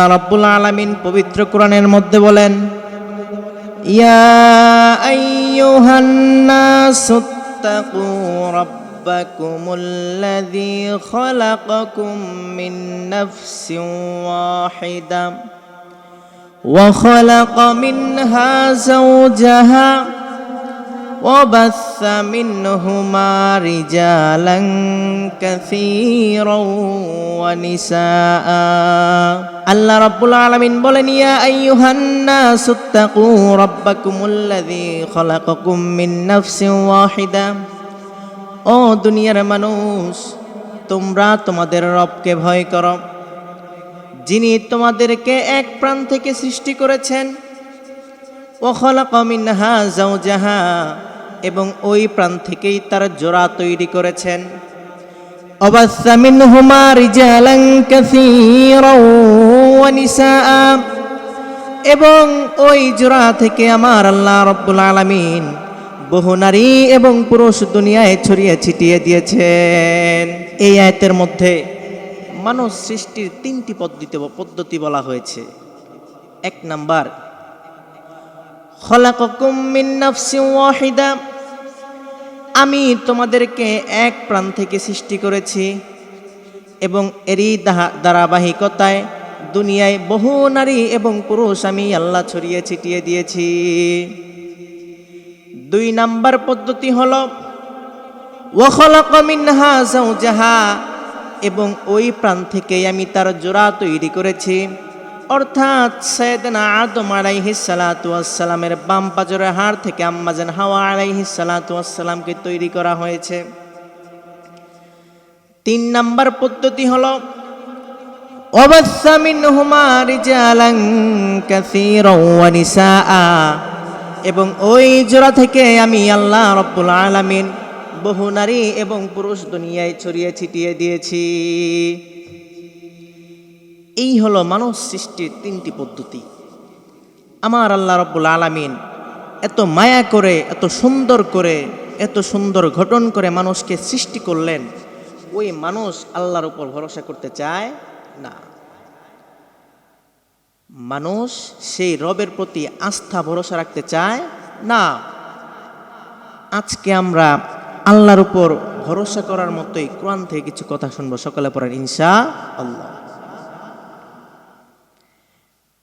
আল্লাহ রাব্বুল আলামিন পবিত্র কোরআনের মধ্যে বলেন ইয়া আইয়ুহান নাসুত্তাকু রাব্বাকুমুল্লাযী খালাকাকুম মিন নাফসিন ওয়াহিদা وخلق منها زوجها وبث منهما رجالا كثيرا ونساء আল্লাহ রাব্বুল আলামিন বলেন ইয়া আইয়ুহান নাস ইত্তাকু রাব্বাকুমুল্লাযী খালাকাকুম মিন নাফসিন ওয়াহিদা ও দুনিয়ার মানুষ তোমরা তোমাদের রবকে ভয় করো যিনি তোমাদেরকে এক প্রাণ থেকে সৃষ্টি করেছেন ও খলাক মিনহা জাউজাহা এবং ওই প্রাণ থেকেই তার জোড়া তৈরি করেছেন। এবং ওই জোড়া থেকে আমার আল্লাহ রব্বুল আলামিন বহু নারী এবং পুরুষ দুনিয়ায় ছড়িয়ে ছিটিয়ে দিয়েছেন। এই আয়তের মধ্যে মানুষ সৃষ্টির তিনটি পদ্ধতি পদ্ধতি বলা হয়েছে। এক নাম্বার খলাকুম মিন ওয়াহিদা। আমি তোমাদেরকে এক প্রাণ থেকে সৃষ্টি করেছি এবং এরই ধারাবাহিকতায় দুনিয়ায় বহু নারী এবং পুরুষ আমি আল্লাহ ছড়িয়ে ছিটিয়ে দিয়েছি। দুই নাম্বার পদ্ধতি হল ওয়াখলাক মিনহা জাওজাহা এবং ওই প্রাণ থেকেই আমি তার জোড়া তৈরি করেছি। অর্থাৎ সৈয়দনা আদম আলাইহি সালাতামের বাম পাজরের হাড় থেকে আম্মাজান হাওয়া আলাইহি সালাতামকে তৈরি করা হয়েছে। তিন নম্বর পদ্ধতি হল এবং ওই জোড়া থেকে আমি আল্লাহ রব্বুল আলামিন বহু নারী এবং পুরুষ দুনিয়ায় ছড়িয়ে ছিটিয়ে দিয়েছি। এই হলো মানব সৃষ্টির তিনটি পদ্ধতি। আমার আল্লাহ রব্বুল আলামিন এত মায়া করে, এত সুন্দর করে, এত সুন্দর ঘটন করে মানুষকে সৃষ্টি করলেন, ওই মানুষ আল্লাহর উপর ভরসা করতে চায় না। মানুষ সেই রবের প্রতি আস্থা, ভরসা রাখতে চায় না। আজকে আমরা আল্লাহর উপর ভরসা করার মতোই কোরআন থেকে কিছু কথা শুনব। সকালে পড়েন ইনশা আল্লাহ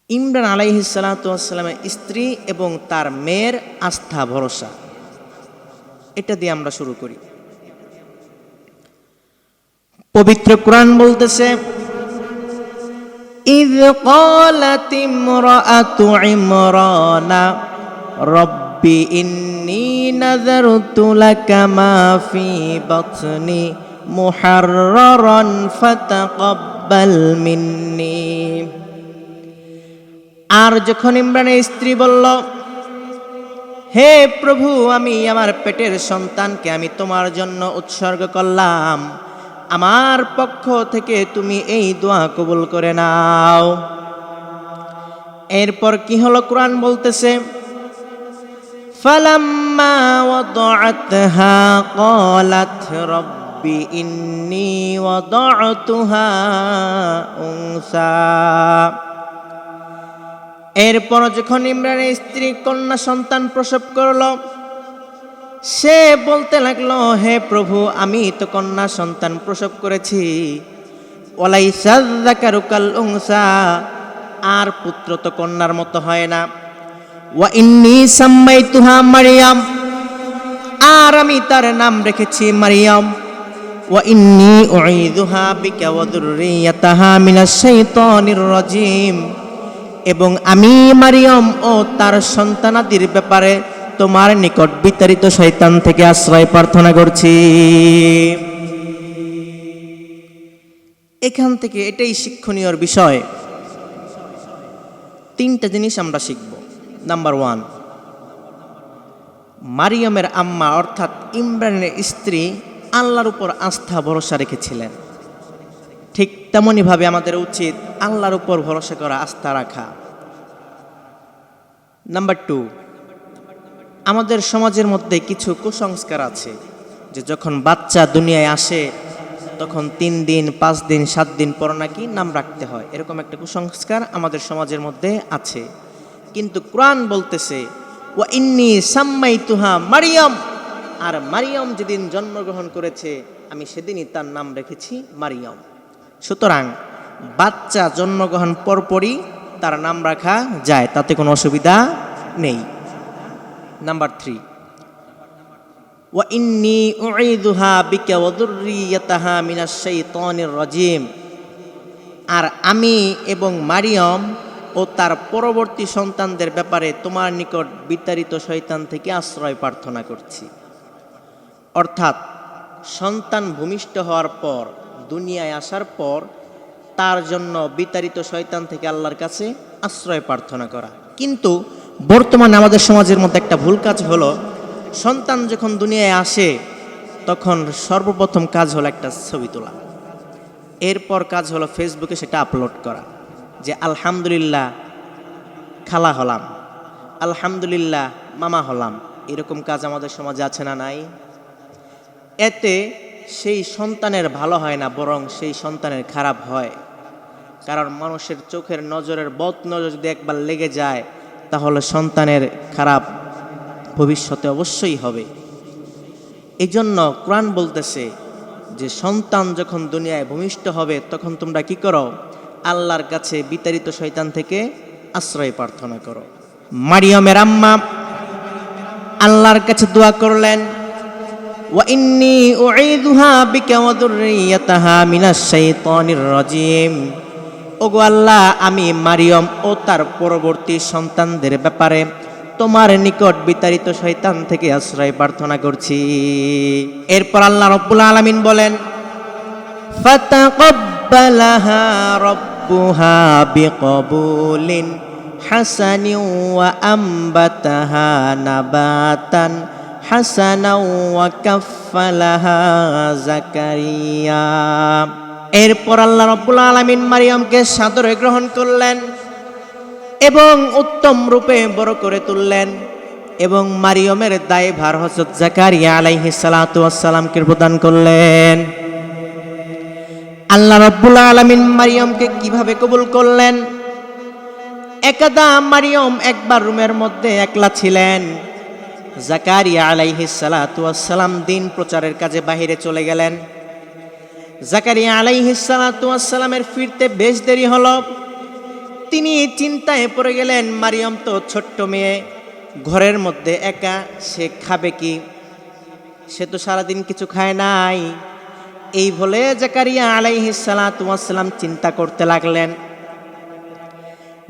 ইমরান আলাইহি সালাতামের স্ত্রী এবং তার মেয়ের আস্থা ভরসা এটা দিয়ে আমরা শুরু করি পবিত্র কোরআন বলতেছে إذ قالت امرأة عمران رب إني نذرت لك ما في بطني محررا فتقبل مني আর যখন ইমরানের স্ত্রী বলল, হে প্রভু, আমি আমার পেটের সন্তানকে আমি তোমার জন্য উৎসর্গ করলাম। আমার পক্ষ থেকে তুমি এই দোয়া কবুল করে নাও। এরপর কি হলো কোরআন বলতেছে ওয়াদআতুহা উনসা। এরপর যখন ইমরানের স্ত্রী কন্যা সন্তান প্রসব করল, সে বলতে লাগল, হে প্রভু, আমি তো কন্যা সন্তান প্রসব করেছি। ওলাইসাল উংসা আর পুত্র তো কন্যার মতো হয় না। ওয়া ইন্নি সাম্মাই তুহা মারিয়াম, আর আমি তার নাম রেখেছি মারিয়াম। ওয়া ইন্নি উঈদুহা বিকা ওয়া যুররিয়াতাহা মিনাশ শাইতানির রাজিম। এবং আমি, মারিয়াম ও তার সন্তানাদির ব্যাপারে তোমার নিকট বিতাড়িত শয়তান থেকে আশ্রয় প্রার্থনা করছি। এখান থেকে এটাই শিক্ষণীয় বিষয়। তিনটা জিনিস আমরা শিখব। নাম্বার ওয়ান মারিয়ামের আম্মা অর্থাৎ ইমরানের স্ত্রী আল্লাহর উপর আস্থা ভরসা রেখেছিলেন। ঠিক তেমনইভাবে আমাদের উচিত আল্লাহর উপর ভরসা করা, আস্থা রাখা। নাম্বার টু আমাদের সমাজের মধ্যে কিছু কুসংস্কার আছে যে যখন বাচ্চা দুনিয়ায় আসে, তখন তিন দিন, পাঁচ দিন, সাত দিন পর নাকি নাম রাখতে হয়। এরকম একটা কুসংস্কার আমাদের সমাজের মধ্যে আছে। কিন্তু কোরআন বলতেছে ও ইন্নি সাম্মাই তুহা মারিয়ম। আর মারিয়ম যেদিন জন্মগ্রহণ করেছে, আমি সেদিনই তার নাম রেখেছি মারিয়ম। সুতরাং বাচ্চা জন্মগ্রহণ পরপরই তার নাম রাখা যায় তাতে কোনো অসুবিধা নেই নাম্বার থ্রি وإني أعيذها بك وذريتها من الشيطان الرجيم আর আমি এবং মারিয়ম ও তার পরবর্তী সন্তানদের ব্যাপারে তোমার নিকট বিতাড়িত শয়তান থেকে আশ্রয় প্রার্থনা করছি অর্থাৎ সন্তান ভূমিষ্ঠ হওয়ার পর দুনিয়ায় আসার পর তার জন্য বিতাড়িত শয়তান থেকে আল্লাহর কাছে আশ্রয় প্রার্থনা করা। কিন্তু বর্তমানে আমাদের সমাজের মধ্যে একটা ভুল কাজ হলো, সন্তান যখন দুনিয়ায় আসে, তখন সর্বপ্রথম কাজ হলো একটা ছবি তোলা। এরপর কাজ হলো ফেসবুকে সেটা আপলোড করা, যে আলহামদুলিল্লাহ খালা হলাম, আলহামদুলিল্লাহ মামা হলাম। এরকম কাজ আমাদের সমাজে আছে না নাই? এতে সেই সন্তানের ভালো হয় না, বরং সেই সন্তানের খারাপ হয়। কারণ মানুষের চোখের নজরের বদ নজর যদি একবার লেগে যায়, তাহলে সন্তানের খারাপ ভবিষ্যতে অবশ্যই হবে। এই জন্য কোরআন বলতেছে যে, সন্তান যখন দুনিয়ায় ভূমিষ্ঠ হবে, তখন তোমরা কি করো? আল্লাহর কাছে বিতাড়িত শয়তান থেকে আশ্রয় প্রার্থনা করো। মারিয়মের আম্মা আল্লাহর কাছে দোয়া করলেন। وإني أعيذها بك وذريتها من الشيطان الرجيم ওগো আল্লাহ আমি মারিয়ম ও তার পরবর্তী সন্তানদের ব্যাপারে তোমার নিকট বিতাড়িত শয়তান থেকে আশ্রয় প্রার্থনা করছি এরপর আল্লাহ রব্বুল আলামিন বলেন ফাতাকাব্বালাহা রব্বুহা বিকবুলিন হাসানিন ওয়া আম্বাতাহা নাবাতান জাকারিয়া। এরপর আল্লাহ রব্বুল আলামিন মারিয়ামকে সাদরে গ্রহণ করলেন এবং উত্তম রূপে বড় করে তুললেন এবং মারিয়মের দায়ভার হজরত জাকারিয়া আলাইহি সালাতু ওয়াসসালামকে প্রদান করলেন। আল্লাহ রব্বুল আলামিন মারিয়মকে কীভাবে কবুল করলেন? একদা মারিয়ম একবার রুমের মধ্যে একলা ছিলেন। জাকারিয়া আলাইহি সালাতু ওয়াসসালাম দিন প্রচারের কাজে বাহিরে চলে গেলেন। জাকারিয়া আলাইহি সালাতু ওয়াসসালামের ফিরতে বেশ দেরি হল। তিনি চিন্তায় পড়ে গেলেন, মারিয়ম তো ছোট্ট মেয়ে, ঘরের মধ্যে একা, সে খাবে কি? সে তো সারাদিন কিছু খায় নাই। এই বলে জাকারিয়া আলাইহি সালাতু ওয়াসসালাম চিন্তা করতে লাগলেন।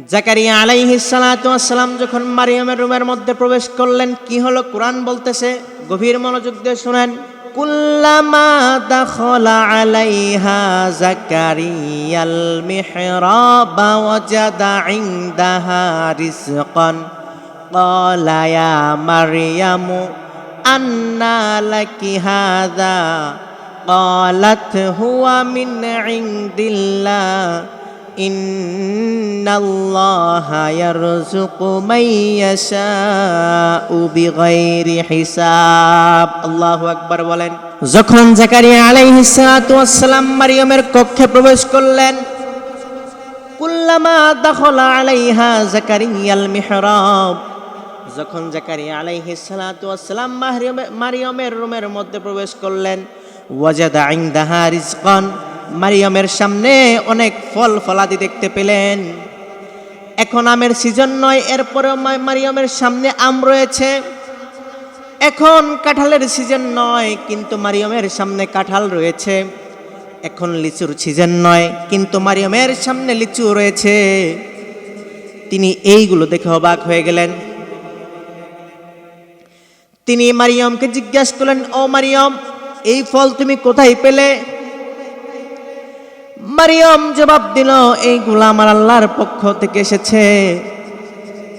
জাকারিয়া আলাইহি সালাতু ওয়াসসালাম যখন মারিয়ামের রুমের মধ্যে প্রবেশ করলেন কি হলো কোরআন বলতেছে গভীর মনোযোগ দিয়ে শুনেন কুল্লামা দাখলা আলাইহা জাকারিয়াল মিহরাবা ওয়াজাদা ইনদাহা রিজকান قال يا مريم أنى لك هذا قالت هو من عند الله إن الله يرزق من يشاء بغير حساب الله أكبر বলেন যখন জাকারিয়া আলাইহিস সালাতু ওয়াসসালাম মারিয়ামের কক্ষে প্রবেশ করলেন কুল্লামা দখলা আলাইহা জাকারিয়াল মিহরাব যখন জাকারিয়া আলাইহিস সালাতু ওয়াসসালাম মাহরিয়মে- মারিয়মের রুমের মধ্যে প্রবেশ করলেন ওয়াজাদা ইনদাহা রিজকান মারিয়মের সামনে অনেক ফল ফলাদি দেখতে পেলেন। এখন আমের সিজন নয়, এরপরেও মারিয়মের সামনে আম রয়েছে। এখন কাঁঠালের সিজন নয়, কিন্তু মারিয়মের সামনে কাঁঠাল রয়েছে। এখন লিচুর সিজন নয়, কিন্তু মারিয়মের সামনে লিচু রয়েছে। তিনি এইগুলো দেখে অবাক হয়ে গেলেন। তিনি মারিয়মকে জিজ্ঞাসা করলেন, ও মারিয়ম, এই ফল তুমি কোথায় পেলে? মারিয়ম জবাব দিল এইগুলো আমার আল্লাহর পক্ষ থেকে এসেছে।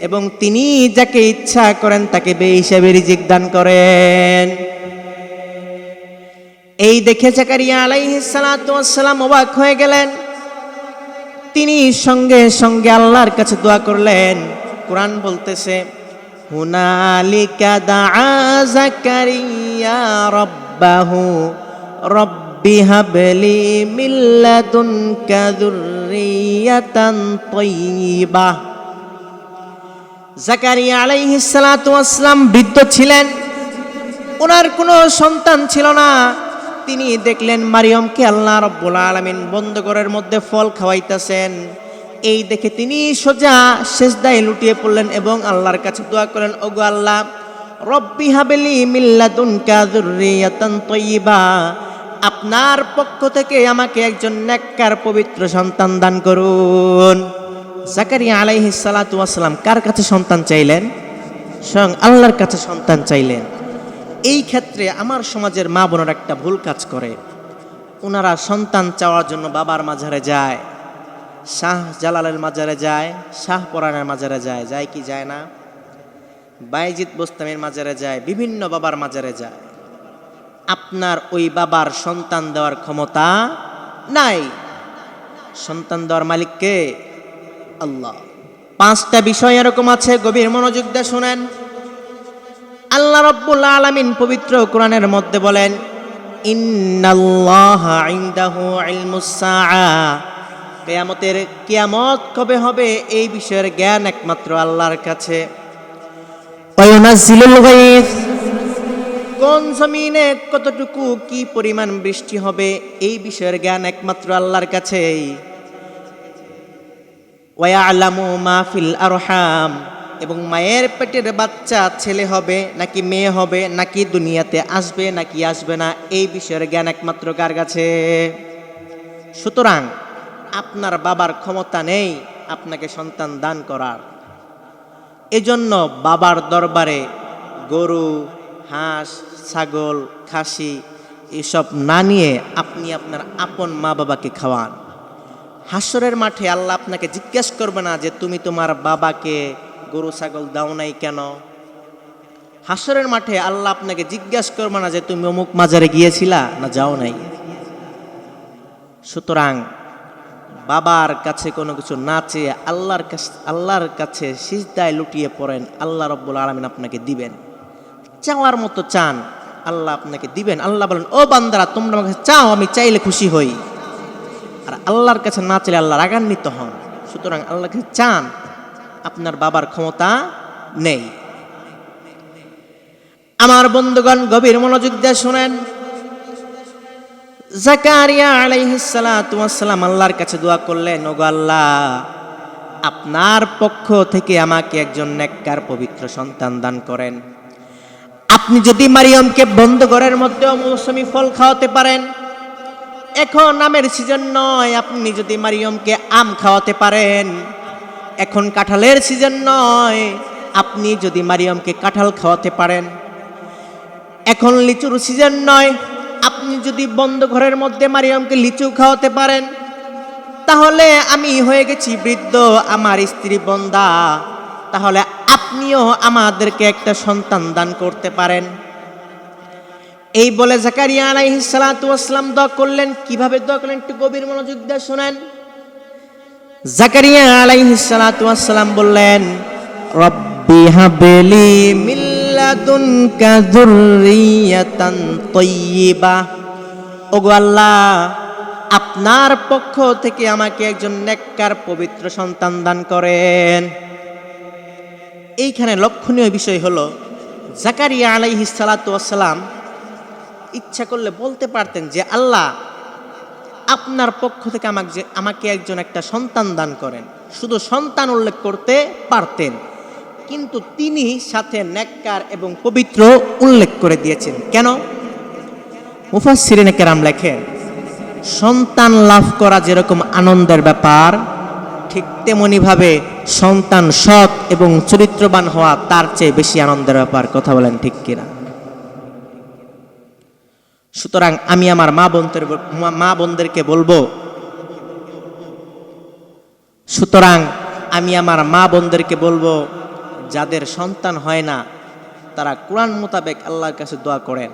এবং তিনি যাকে ইচ্ছা করেন তাকে বে হিসাবে রিজিক দান করেন। এই দেখে জাকারিয়া আলাইহিস সালাতু ওয়াসসালাম অবাক হয়ে গেলেন। তিনি সঙ্গে সঙ্গে আল্লাহর কাছে দোয়া করলেন। কোরআন বলতেছে, হুনালিকা দাআ জাকারিয়া রাব্বাহু, রব্ব রব্বি হাবলি মিল্লাদুনকা যুররিয়াতান তাইয়্যিবাহ জাকারিয়া আলাইহিস সালাতু বৃদ্ধ ছিলেন। ওনার কোনো সন্তান ছিল না। তিনি দেখলেন মারিয়মকে আল্লাহ রব্বুল আলামিন বন্ধঘরের মধ্যে ফল খাওয়াইতেছেন। এই দেখে তিনি সোজা শেষদায় লুটিয়ে পড়লেন এবং আল্লাহর কাছে দোয়া করলেন, ওগো আল্লাহ, রব্বি হাবেলি মিল্লাদুনকা যুররিয়াতান তাইয়্যিবা আপনার পক্ষ থেকে আমাকে একজন নেককার পবিত্র সন্তান দান করুন। জাকারিয়া আলাইহিস সালাতু ওয়াসসালাম কার কাছে সন্তান চাইলেন? স্বয়ং আল্লাহর কাছে সন্তান চাইলেন। এই ক্ষেত্রে আমার সমাজের মা বোনেরা একটা ভুল কাজ করে। ওনারা সন্তান চাওয়ার জন্য বাবার মাঝারে যায়, শাহ জালালের মাজারে যায়, শাহ পরাণের মাজারে যায় যায় কি যায় না? বাইজিৎ বোস্তামের মাজারে যায়, বিভিন্ন বাবার মাজারে যায়। আপনার ওই বাবার সন্তান দেওয়ার ক্ষমতা নাই। সন্তান দেওয়ার মালিককে আল্লাহ। পাঁচটা বিষয় এরকম আছে, গভীর মনোযোগ দিয়ে শোনেন। আল্লাহ রব্বুল আলামিন পবিত্র কোরআনের মধ্যে বলেন কিয়ামতের কিয়ামত কবে হবে এই বিষয়ের জ্ঞান একমাত্র আল্লাহর কাছে। কোন জমিনে কতটুকু কি পরিমাণ বৃষ্টি হবে, এই বিষয়ের জ্ঞান একমাত্র আল্লাহর কাছেই। ওয়ায়ালামু মা ফিল আরহাম, এবং মায়ের পেটের বাচ্চা ছেলে হবে, নাকি মেয়ে হবে, নাকি দুনিয়াতে আসবে, নাকি আসবে না, এই বিষয়ের জ্ঞান একমাত্র কার কাছে? সুতরাং, আপনার বাবার ক্ষমতা নেই আপনাকে সন্তান দান করার। এজন্য বাবার দরবারে গরু, হাঁস ছাগল, খাসি, এসব না নিয়ে আপনি আপনার আপন মা বাবাকে খাওয়ান। হাসরের মাঠে আল্লাহ আপনাকে জিজ্ঞেস করবে না যে তুমি তোমার বাবাকে গরু, ছাগল দাও নাই কেন? হাসরের মাঠে আল্লাহ আপনাকে জিজ্ঞেস করবে না যে তুমি অমুক মাজারে গিয়েছিলা না যাও নাই? সুতরাং বাবার কাছে কোনো কিছু না চেয়ে আল্লাহর আল্লাহর কাছে সিজদায় লুটিয়ে পড়েন, আল্লাহ রব্বুল আলমিন আপনাকে দিবেন। চাওয়ার মতো চান আল্লাহ আপনাকে দিবেন। আল্লাহ বলেন, ও বান্দারা, তোমরা আমাকে চাও, আমি চাইলে খুশি হই। আর আল্লাহর কাছে না চাইলে আল্লাহ রাগান্বিত হন। সুতরাং আল্লাহর কাছে চান, আপনার বাবার ক্ষমতা নেই। আমার বন্ধুগণ, গভীর মনোযোগ দিয়ে শোনেন। জাকারিয়া আলাইহিস সালাতু ওয়াসসালাম আল্লাহর কাছে দোয়া করলেন, ওগো আল্লাহ, আপনার পক্ষ থেকে আমাকে একজন নেককার, পবিত্র সন্তান দান করেন। আপনি যদি মারিয়মকে বন্ধ ঘরের মধ্যেও মৌসুমি ফল খাওয়াতে পারেন, এখন আমের সিজন নয়, আপনি যদি মারিয়মকে আম খাওয়াতে পারেন, এখন কাঁঠালের সিজন নয়, আপনি যদি মারিয়মকে কাঁঠাল খাওয়াতে পারেন, এখন লিচুর সিজন নয়, আপনি যদি বন্ধ ঘরের মধ্যে মারিয়মকে লিচু খাওয়াতে পারেন, তাহলে আমি হয়ে গেছি বৃদ্ধ, আমার স্ত্রী বন্দা, তাহলে আপনিও আমাদেরকে একটা সন্তান দান করতে পারেন। এই বলে জাকারিয়া আলাইহিস সালাতু ওয়াসসালাম দোয়া করলেন। কীভাবে দোয়া করলেন একটু গভীর মনোযোগ দিয়ে শুনেন। জাকারিয়া আলাইহিস সালাতু ওয়াসসালাম বললেন, রব্বি হাবলি লাদুনকা যুররিয়াতান তাইয়্যিবা ওগো আল্লাহ, আপনার পক্ষ থেকে আমাকে একজন নেককার পবিত্র সন্তান দান করেন। এইখানে লক্ষণীয় বিষয় হলো, জাকারিয়া আলাইহিস সালাতু ওয়াসসালাম ইচ্ছা করলে বলতে পারতেন যে, আল্লাহ, আপনার পক্ষ থেকে আমাকে যে, আমাকে একজন একটা সন্তান দান করেন। শুধু সন্তান উল্লেখ করতে পারতেন, কিন্তু তিনি সাথে নেককার এবং পবিত্র উল্লেখ করে দিয়েছেন। কেন? মুফাসসিরিনে কেরাম লেখেন, সন্তান লাভ করা যেরকম আনন্দের ব্যাপার ঠিক তেমনিভাবে সন্তান সৎ এবং চরিত্রবান হওয়া তার চেয়ে বেশি আনন্দের ব্যাপার, কথা বলেন ঠিক কিনা? সুতরাং আমি আমার মা বোনদের মা বোনদেরকে বলব, সুতরাং আমি আমার মা বোনদেরকে বলব, যাদের সন্তান হয় না, তারা কোরআন মোতাবেক আল্লাহর কাছে দোয়া করেন।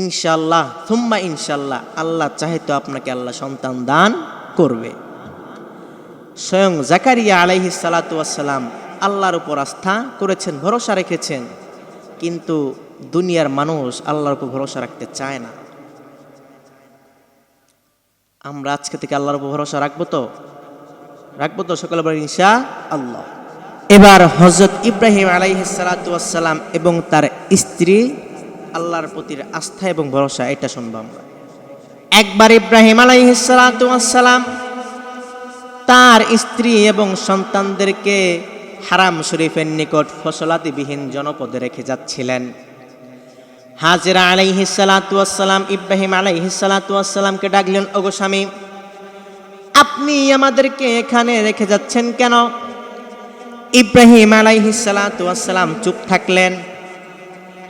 ইনশাল্লাহ থুম্মা ইনশাল্লাহ আল্লাহ চাহে তো আপনাকে আল্লাহ সন্তান দান করবে। স্বয়ং জাকারিয়া আলাইহি সালাতাম আল্লাহর উপর আস্থা করেছেন, ভরসা রেখেছেন। কিন্তু দুনিয়ার মানুষ আল্লাহর উপর ভরসা রাখতে চায় না। আমরা আজকে থেকে আল্লাহর উপর ভরসা রাখব তো? রাখব তো সকলে ইনশা আল্লাহ এবার হজরত ইব্রাহিম আলাইহিসালাম এবং তার স্ত্রী আল্লাহর প্রতি আস্থা এবং ভরসা, এটা শুনব আমরা। একবার ইব্রাহিম আলাইহিসালাম তার স্ত্রী এবং সন্তানদেরকে হারাম শরীফের নিকট ফসলাদিবিহীন জনপদে রেখে যাচ্ছিলেন। হাজরা আলাইহিসালাম ইব্রাহিম আলাইহিসালামকে ডাকলেন ওগো স্বামী, আপনি আমাদেরকে এখানে রেখে যাচ্ছেন কেন? ইব্রাহিম আলাইহিসালাম চুপ থাকলেন।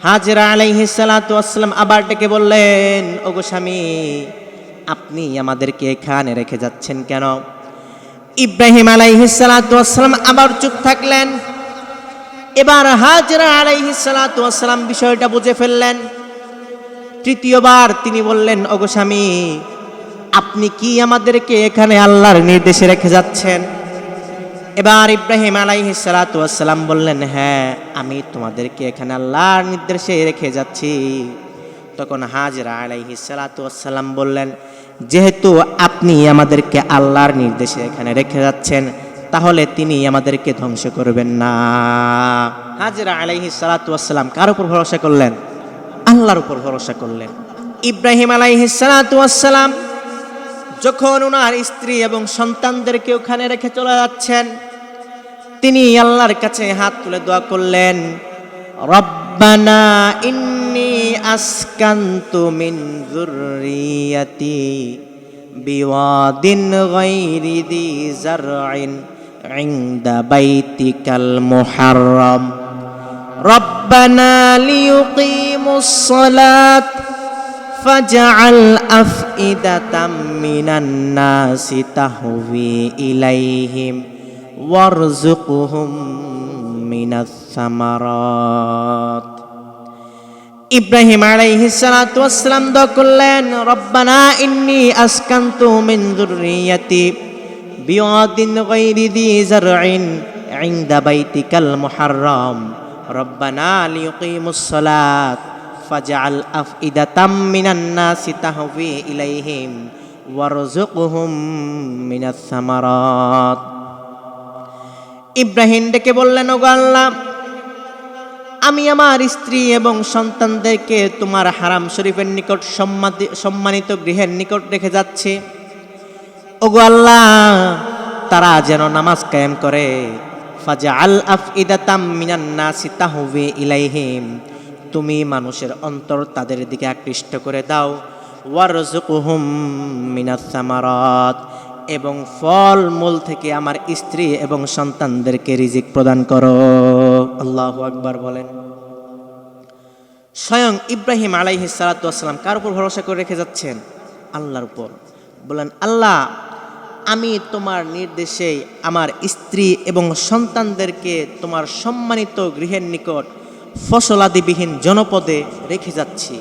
হাজরা আলাইহিসালাম আবার ডেকে বললেন ওগো স্বামী, আপনি আমাদেরকে এখানে রেখে যাচ্ছেন কেন? ইব্রাহিম আলাইহিসালাম আবার চুপ থাকলেন। এবার হাজরা আলাইহিসালাম বিষয়টা বুঝে ফেললেন। তৃতীয়বার তিনি বললেন, ওগো স্বামী, আপনি কি আমাদেরকে এখানে আল্লাহর নির্দেশে রেখে যাচ্ছেন? এবার ইব্রাহিম আলাইহিসালাম বললেন হ্যাঁ আমি তোমাদেরকে এখানে আল্লাহর নির্দেশে রেখে যাচ্ছি। তখন হাজরা আলাইহিসালাম বললেন যেহেতু আপনি আমাদেরকে আল্লাহর নির্দেশে এখানে রেখে যাচ্ছেন, তাহলে তিনি আমাদেরকে ধ্বংস করবেন না। হাজরা আলাইহি সালাতাম কার উপর ভরসা করলেন? আল্লাহর উপর ভরসা করলেন। ইব্রাহিম আলাইহি সালাতাম যখন ওনার স্ত্রী এবং সন্তানদেরকে ওখানে রেখে চলে যাচ্ছেন, তিনি আল্লাহর কাছে হাত তুলে দোয়া করলেন, রব্বানা ইন্নি أسكنت من ذريتي بواد غير ذي زرع عند بيتك المحرم. ربنا ليقيموا الصلاة فاجعل أفئدة من الناس تهوي إليهم وارزقهم من الثمرات. ইব্রাহিম আলাইহিস সালাতু ওয়াসসালাম দোয়া করলেন, রব্বানা ইন্নী আসকানতু মিন যুররিয়াতি বিওয়াদিন গায়রি দি জারইন ইনদা বাইতিকাল মুহাররম। রব্বানা লিয়ুকিমুস সালাত ফাজআল আফইদাতাম মিনান নাসি তাহওয়ি ইলাইহিম ওয়ারযুকহুম মিনাস সামারাত। ইব্রাহিম ডেকে বললেন, ওগো আল্লাহ আমি আমার স্ত্রী এবং সন্তানদেরকে তোমার হারাম শরীফের নিকট সম্মানিত গৃহের নিকট রেখে যাচ্ছে। ওগো আল্লাহ, তারা যেন নামাজ কায়েম করে। ফাজা আল আফ ইদাতাম মিনান্নাসি তাহবে ইলাইহিম। তুমি মানুষের অন্তর তাদের দিকে আকৃষ্ট করে দাও। এবং ফল মূল থেকে আমার স্ত্রী এবং সন্তানদেরকে রিজিক প্রদান করো। আল্লাহু আকবার বলেন, স্বয়ং ইব্রাহিম আলাইহি সালাতাম কার উপর ভরসা করে রেখে যাচ্ছেন? আল্লাহর উপর। বলেন, আল্লাহ, আমি তোমার নির্দেশে আমার স্ত্রী এবং সন্তানদেরকে তোমার সম্মানিত গৃহের নিকট ফসলাদিবিহীন জনপদে রেখে যাচ্ছি।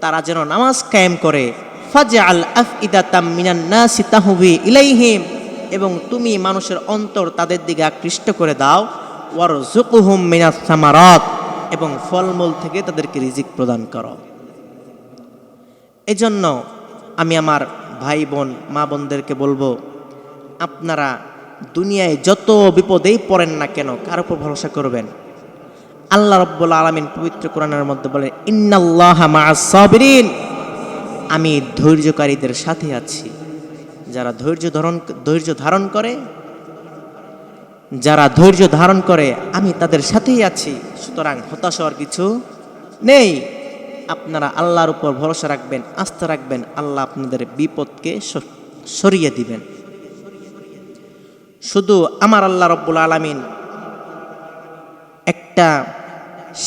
তারা যেন নামাজ কায়েম করে। ফাজে আল আফ ইদাতাম মিনান নাসি তাহুবি ইলাইহিম এবং তুমি মানুষের অন্তর তাদের দিকে আকৃষ্ট করে দাও। ওয়ার জুকুহুম মিনাস সামারত, এবং ফলমূল থেকে তাদেরকে রিজিক প্রদান করো। এজন্য আমি আমার ভাই বোন মা বোনদেরকে বলব, আপনারা দুনিয়ায় যত বিপদেই পড়েন না কেন, কার উপর ভরসা করবেন? আল্লাহ রব্বুল আলমিন পবিত্র কোরআনের মধ্যে বলে, ইন্নাল্লাহ সাবিরিন। আমি ধৈর্যকারীদের সাথে আছি। যারা ধৈর্য ধারণ ধৈর্য ধারণ করে যারা ধৈর্য ধারণ করে, আমি তাদের সাথেই আছি। সুতরাং হতাশ হওয়ার কিছু নেই। আপনারা আল্লাহর উপর ভরসা রাখবেন, আস্থা রাখবেন, আল্লাহ আপনাদের বিপদকে সরিয়ে দিবেন। শুধু আমার আল্লাহ রব্বুল আলমিন, একটা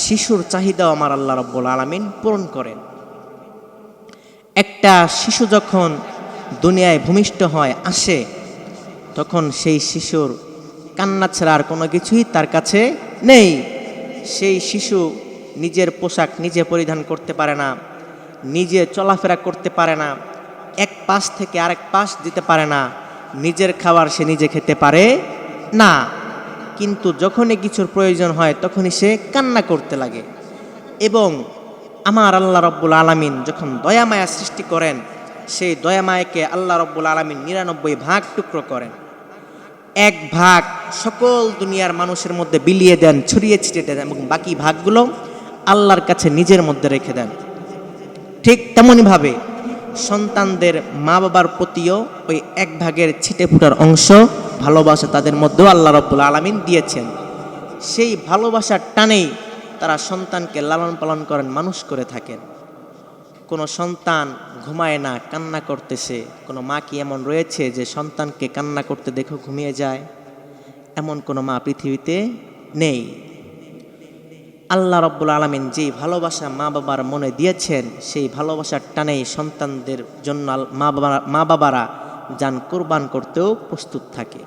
শিশুর চাহিদাও আমার আল্লাহ রব্বুল আলমিন পূরণ করেন। একটা শিশু যখন দুনিয়ায় ভূমিষ্ঠ হয়, আসে, তখন সেই শিশুর কান্না ছাড়া আর কোনো কিছুই তার কাছে নেই। সেই শিশু নিজের পোশাক নিজে পরিধান করতে পারে না, নিজে চলাফেরা করতে পারে না, এক পাশ থেকে আরেক পাশ দিতে পারে না, নিজের খাবার সে নিজে খেতে পারে না। কিন্তু যখনই কিছুর প্রয়োজন হয় তখনই সে কান্না করতে লাগে। এবং আমার আল্লাহ রব্বুল আলমিন যখন দয়া মায়া সৃষ্টি করেন, সেই দয়ামায়কে আল্লাহ রব্বুল আলমিন নিরানব্বই ভাগ টুকরো করেন। এক ভাগ সকল দুনিয়ার মানুষের মধ্যে বিলিয়ে দেন, ছড়িয়ে ছিটিয়ে দেন এবং বাকি ভাগগুলো আল্লাহর কাছে নিজের মধ্যে রেখে দেন। ঠিক তেমনইভাবে সন্তানদের মা বাবার প্রতিও ওই এক ভাগের ছিটে ফুটার অংশ ভালোবাসা তাদের মধ্যেও আল্লাহ রব্বুল আলমিন দিয়েছেন। সেই ভালোবাসার টানেই তারা সন্তানকে লালন পালন করেন, মানুষ করে থাকেন। কোনো সন্তান ঘুমায় না, কান্না করতেছে, কোনো মা কি এমন রয়েছে যে সন্তানকে কান্না করতে দেখো ঘুমিয়ে যায়? এমন কোনো মা পৃথিবীতে নেই। আল্লাহ রব্বুল আলমিন যেই ভালোবাসা মা বাবার মনে দিয়েছেন, সেই ভালোবাসার টানেই সন্তানদের জন্য মা বাবা, মা বাবারা যান কোরবান করতেও প্রস্তুত থাকে।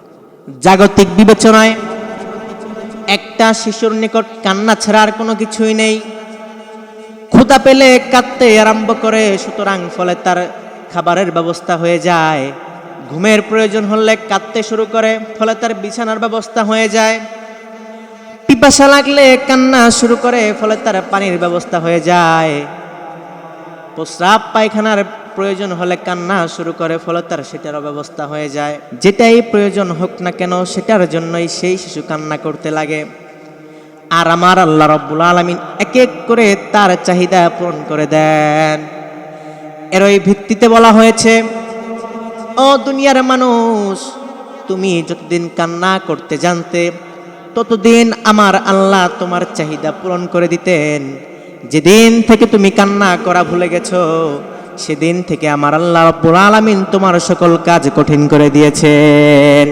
জাগতিক বিবেচনায় একটা শিশুর নিকট কান্না ছাড়া আর কোনো কিছুই নেই। ক্ষুদা পেলে কাঁদতে আরম্ভ করে, সুতরাং ফলে তার খাবারের ব্যবস্থা হয়ে যায়। ঘুমের প্রয়োজন হলে কাঁদতে শুরু করে, ফলে তার বিছানার ব্যবস্থা হয়ে যায়। পিপাসা লাগলে কান্না শুরু করে, ফলে তার পানির ব্যবস্থা হয়ে যায়। প্রস্রাব পায়খানার প্রয়োজন হলে কান্না শুরু করে, ফলে তার সেটারও ব্যবস্থা হয়ে যায়। যেটাই প্রয়োজন হোক না কেন, সেটার জন্যই সেই শিশু কান্না করতে লাগে। আর আমার আল্লাহ রব্বুল আলমিন এক এক করে তার চাহিদা পূরণ করে দেন। এর ওই ভিত্তিতে বলা হয়েছে, ও দুনিয়ার মানুষ, তুমি যতদিন কান্না করতে জানতে, ততদিন আমার আল্লাহ তোমার চাহিদা পূরণ করে দিতেন। যেদিন থেকে তুমি কান্না করা ভুলে গেছো, সেদিন থেকে আমার আল্লাহ রব্বুল আলামিন তোমার সকল কাজ কঠিন করে দিয়েছেন।